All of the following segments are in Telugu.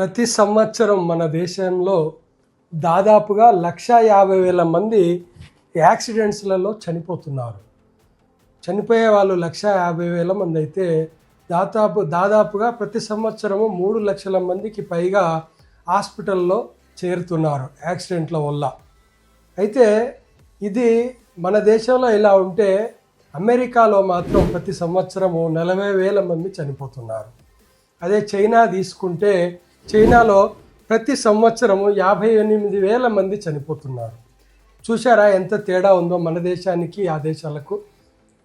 ప్రతి సంవత్సరం మన దేశంలో దాదాపుగా లక్ష యాభై వేల మంది యాక్సిడెంట్స్లలో చనిపోతున్నారు. చనిపోయే వాళ్ళు లక్ష యాభై వేల మంది అయితే దాదాపు దాదాపుగా ప్రతి సంవత్సరము మూడు లక్షల మందికి పైగా హాస్పిటల్లో చేరుతున్నారు యాక్సిడెంట్ల వల్ల. అయితే ఇది మన దేశంలో ఇలా ఉంటే అమెరికాలో మాత్రం ప్రతి సంవత్సరము నలభై వేల మంది చనిపోతున్నారు. అదే చైనా తీసుకుంటే చైనాలో ప్రతి సంవత్సరము యాభై ఎనిమిది వేల మంది చనిపోతున్నారు. చూసారా ఎంత తేడా ఉందో మన దేశానికి ఆ దేశాలకు?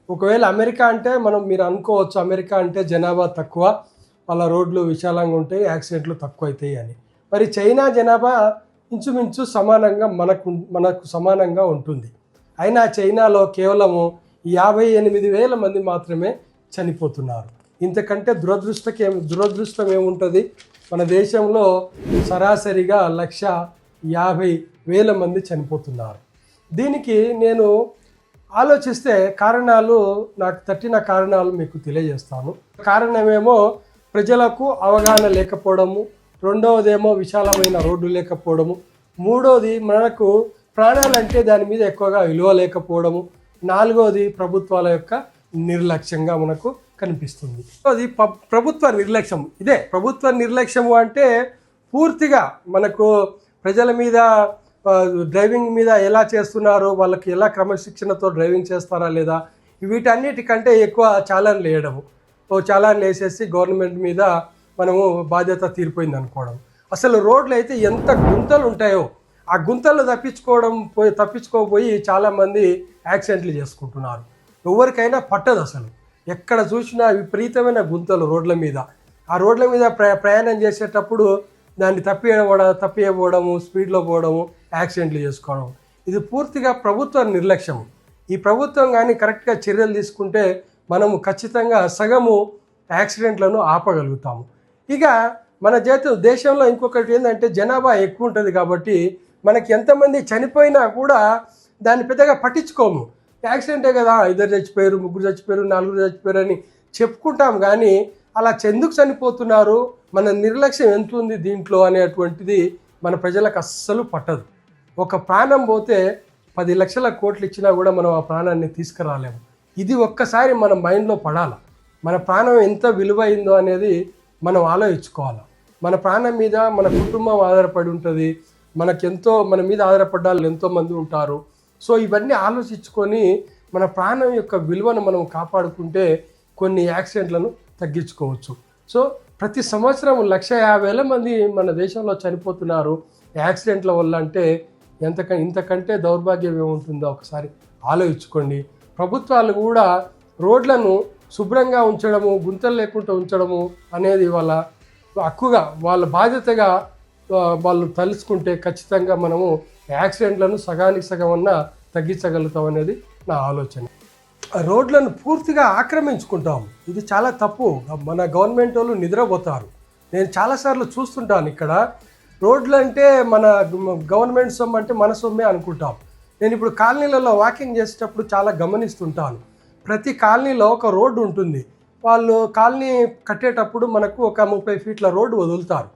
ఒకవేళ అమెరికా అంటే మనం మీరు అనుకోవచ్చు అమెరికా అంటే జనాభా తక్కువ వాళ్ళ రోడ్లు విశాలంగా ఉంటాయి యాక్సిడెంట్లు తక్కువ అవుతాయి అని. మరి చైనా జనాభా ఇంచుమించు సమానంగా మనకు మనకు సమానంగా ఉంటుంది. అయినా చైనాలో కేవలము యాభై ఎనిమిది వేల మంది మాత్రమే చనిపోతున్నారు. ఇంతకంటే దురదృష్టకేం దురదృష్టం ఏముంటుంది? మన దేశంలో సరాసరిగా లక్ష యాభై వేల మంది చనిపోతున్నారు. దీనికి నేను ఆలోచిస్తే కారణాలు నాకు తట్టిన కారణాలు మీకు తెలియజేస్తాను. కారణమేమో ప్రజలకు అవగాహన లేకపోవడము రెండవదేమో విశాలమైన రోడ్డు లేకపోవడము మూడవది మనకు ప్రాణాలంటే దాని మీద ఎక్కువగా విలువ లేకపోవడము నాలుగవది ప్రభుత్వాల యొక్క నిర్లక్ష్యంగా మనకు కనిపిస్తుంది. అది ప- ప్రభుత్వ నిర్లక్ష్యం. ఇదే ప్రభుత్వ నిర్లక్ష్యము అంటే పూర్తిగా మనకు ప్రజల మీద డ్రైవింగ్ మీద ఎలా చేస్తున్నారో వాళ్ళకి ఎలా క్రమశిక్షణతో డ్రైవింగ్ చేస్తారా లేదా వీటన్నిటికంటే ఎక్కువ చాలాన్ వేయడము. ఓ చాలాన్ వేసేసి గవర్నమెంట్ మీద మనము బాధ్యత తీరిపోయింది అనుకోవడం. అసలు రోడ్లు అయితే ఎంత గుంతలు ఉంటాయో ఆ గుంతలు తప్పించుకోవడం పోయి తప్పించుకోపోయి చాలామంది యాక్సిడెంట్లు చేసుకుంటున్నారు. ఎవరికైనా పట్టదు అసలు ఎక్కడ చూసినా విపరీతమైన గుంతలు రోడ్ల మీద. ఆ రోడ్ల మీద ప్ర ప్రయాణం చేసేటప్పుడు దాన్ని తప్పిపోవడం తప్పిపోవడము స్పీడ్లో పోవడము యాక్సిడెంట్లు చేసుకోవడం. ఇది పూర్తిగా ప్రభుత్వ నిర్లక్ష్యం. ఈ ప్రభుత్వం కానీ కరెక్ట్గా చర్యలు తీసుకుంటే మనము ఖచ్చితంగా సగము యాక్సిడెంట్లను ఆపగలుగుతాము. ఇక మన చేత దేశంలో ఇంకొకటి ఏంటంటే జనాభా ఎక్కువ ఉంటుంది కాబట్టి మనకి ఎంతమంది చనిపోయినా కూడా దాన్ని పెద్దగా పట్టించుకోము. యాక్సిడెంటే కదా ఇద్దరు చచ్చిపోయారు ముగ్గురు చచ్చిపోయారు నలుగురు చచ్చిపోయారు అని చెప్పుకుంటాం కానీ అలా చెందుకు చనిపోతున్నారు. మన నిర్లక్ష్యం ఎంత ఉంది దీంట్లో అనేటువంటిది మన ప్రజలకు అస్సలు పట్టదు. ఒక ప్రాణం పోతే పది లక్షల కోట్లు ఇచ్చినా కూడా మనం ఆ ప్రాణాన్ని తీసుకురాలేము. ఇది ఒక్కసారి మన మైండ్లో పడాలి. మన ప్రాణం ఎంత విలువైందో అనేది మనం ఆలోచించుకోవాలి. మన ప్రాణం మీద మన కుటుంబం ఆధారపడి ఉంటుంది. మనకెంతో మన మీద ఆధారపడ్డ వాళ్ళు ఎంతోమంది ఉంటారు. సో ఇవన్నీ ఆలోచించుకొని మన ప్రాణం యొక్క విలువను మనం కాపాడుకుంటే కొన్ని యాక్సిడెంట్లను తగ్గించుకోవచ్చు. సో ప్రతి సంవత్సరం లక్ష యాభై మంది మన దేశంలో చనిపోతున్నారు. యాక్సిడెంట్ల వల్ల అంటే ఎంతక ఇంతకంటే దౌర్భాగ్యం ఏముంటుందో ఒకసారి ఆలోచించుకోండి. ప్రభుత్వాలు కూడా రోడ్లను శుభ్రంగా ఉంచడము గుంతలు లేకుండా ఉంచడము అనేది వాళ్ళ హక్కుగా వాళ్ళ బాధ్యతగా వాళ్ళు తలుచుకుంటే ఖచ్చితంగా మనము యాక్సిడెంట్లను సగానికి సగం అన్న తగ్గించగలుగుతాం అనేది నా ఆలోచన. రోడ్లను పూర్తిగా ఆక్రమించుకుంటాం. ఇది చాలా తప్పు. మన గవర్నమెంట్ వాళ్ళు నిద్రపోతారు. నేను చాలాసార్లు చూస్తుంటాను ఇక్కడ. రోడ్లు అంటే మన గవర్నమెంట్ సొమ్ము అంటే మన సొమ్మే అనుకుంటాం. నేను ఇప్పుడు కాలనీలలో వాకింగ్ చేసేటప్పుడు చాలా గమనిస్తుంటాను. ప్రతి కాలనీలో ఒక రోడ్డు ఉంటుంది. వాళ్ళు కాలనీ కట్టేటప్పుడు మనకు ఒక ముప్పై ఫీట్ల రోడ్డు వదులుతారు.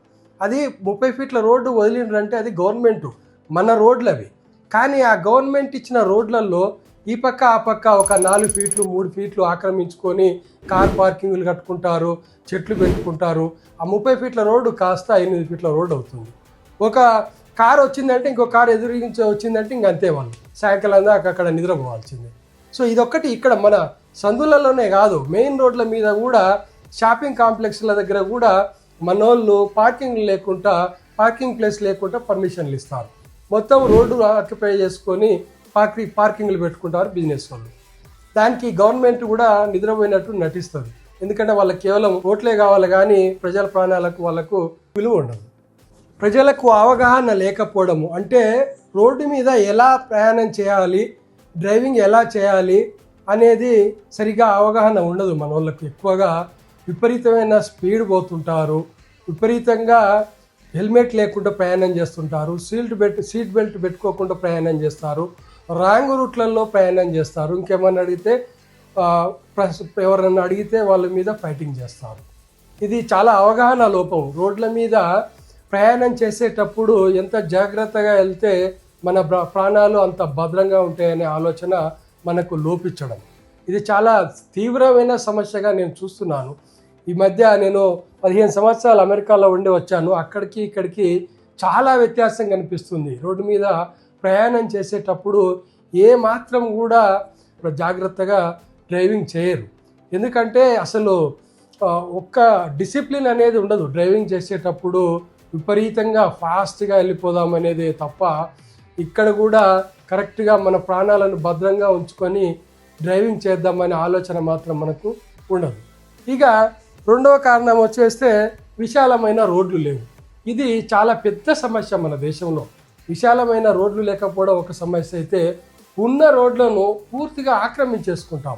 అది ముప్పై ఫీట్ల రోడ్డు వదిలిండ్రంటే అది గవర్నమెంట్. మన రోడ్లు అవి కానీ ఆ గవర్నమెంట్ ఇచ్చిన రోడ్లలో ఈ పక్క ఆ పక్క ఒక నాలుగు ఫీట్లు మూడు ఫీట్లు ఆక్రమించుకొని కార్ పార్కింగ్లు కట్టుకుంటారు చెట్లు పెట్టుకుంటారు. ఆ ముప్పై ఫీట్ల రోడ్డు కాస్త ఎనిమిది ఫీట్ల రోడ్డు అవుతుంది. ఒక కార్ వచ్చిందంటే ఇంకో కార్ ఎదురించి వచ్చిందంటే ఇంక అంతే వాళ్ళు. సాయంకాలం దాకా అక్కడ నిద్రపోవాల్సిందే. సో ఇదొక్కటి ఇక్కడ మన సందులలోనే కాదు మెయిన్ రోడ్ల మీద కూడా షాపింగ్ కాంప్లెక్స్ల దగ్గర కూడా మనోళ్ళు పార్కింగ్ లేకుండా పార్కింగ్ ప్లేస్ లేకుండా పర్మిషన్లు ఇస్తారు. మొత్తం రోడ్డు ఆక్యుపై చేసుకొని పార్కింగ్ పార్కింగ్లు పెట్టుకుంటారు బిజినెస్ వాళ్ళు. దానికి గవర్నమెంట్ కూడా నిద్రపోయినట్టు నటిస్తుంది. ఎందుకంటే వాళ్ళకి కేవలం ఓట్లే కావాలి కానీ ప్రజల ప్రాణాలకు వాళ్ళకు విలువ ఉండదు. ప్రజలకు అవగాహన లేకపోవడము అంటే రోడ్డు మీద ఎలా ప్రయాణం చేయాలి డ్రైవింగ్ ఎలా చేయాలి అనేది సరిగా అవగాహన ఉండదు మన వాళ్ళకు ఎక్కువగా. విపరీతమైన స్పీడ్ పోతుంటారు. విపరీతంగా హెల్మెట్ లేకుండా ప్రయాణం చేస్తుంటారు సీట్ బెల్ట్ సీట్ బెల్ట్ పెట్టుకోకుండా ప్రయాణం చేస్తారు రాంగ్ రూట్లలో ప్రయాణం చేస్తారు. ఇంకేమన్నా అడిగితే ఆ, ఎవరన్నా అడిగితే వాళ్ళ మీద ఫైటింగ్ చేస్తారు. ఇది చాలా అవగాహన లోపం. రోడ్ల మీద ప్రయాణం చేసేటప్పుడు ఎంత జాగ్రత్తగా వెళ్తే మన ప్రాణాలు అంత భద్రంగా ఉంటాయనే ఆలోచన మనకు లోపించడం. ఇది చాలా తీవ్రమైన సమస్యగా నేను చూస్తున్నాను. ఈ మధ్య నేను పదిహేను సంవత్సరాలు అమెరికాలో ఉండి వచ్చాను. అక్కడికి ఇక్కడికి చాలా వ్యత్యాసం కనిపిస్తుంది. రోడ్డు మీద ప్రయాణం చేసేటప్పుడు ఏ మాత్రం కూడా జాగ్రత్తగా డ్రైవింగ్ చేయరు. ఎందుకంటే అసలు ఒక్క డిసిప్లిన్ అనేది ఉండదు. డ్రైవింగ్ చేసేటప్పుడు విపరీతంగా ఫాస్ట్గా వెళ్ళిపోదాం అనేది తప్ప ఇక్కడ కూడా కరెక్ట్గా మన ప్రాణాలను భద్రంగా ఉంచుకొని డ్రైవింగ్ చేద్దామనే ఆలోచన మాత్రం మనకు ఉండదు. ఇక రెండవ కారణం వచ్చేస్తే విశాలమైన రోడ్లు లేవు. ఇది చాలా పెద్ద సమస్య మన దేశంలో. విశాలమైన రోడ్లు లేకపోవడం ఒక సమస్య అయితే ఉన్న రోడ్లను పూర్తిగా ఆక్రమించేసుకుంటాం.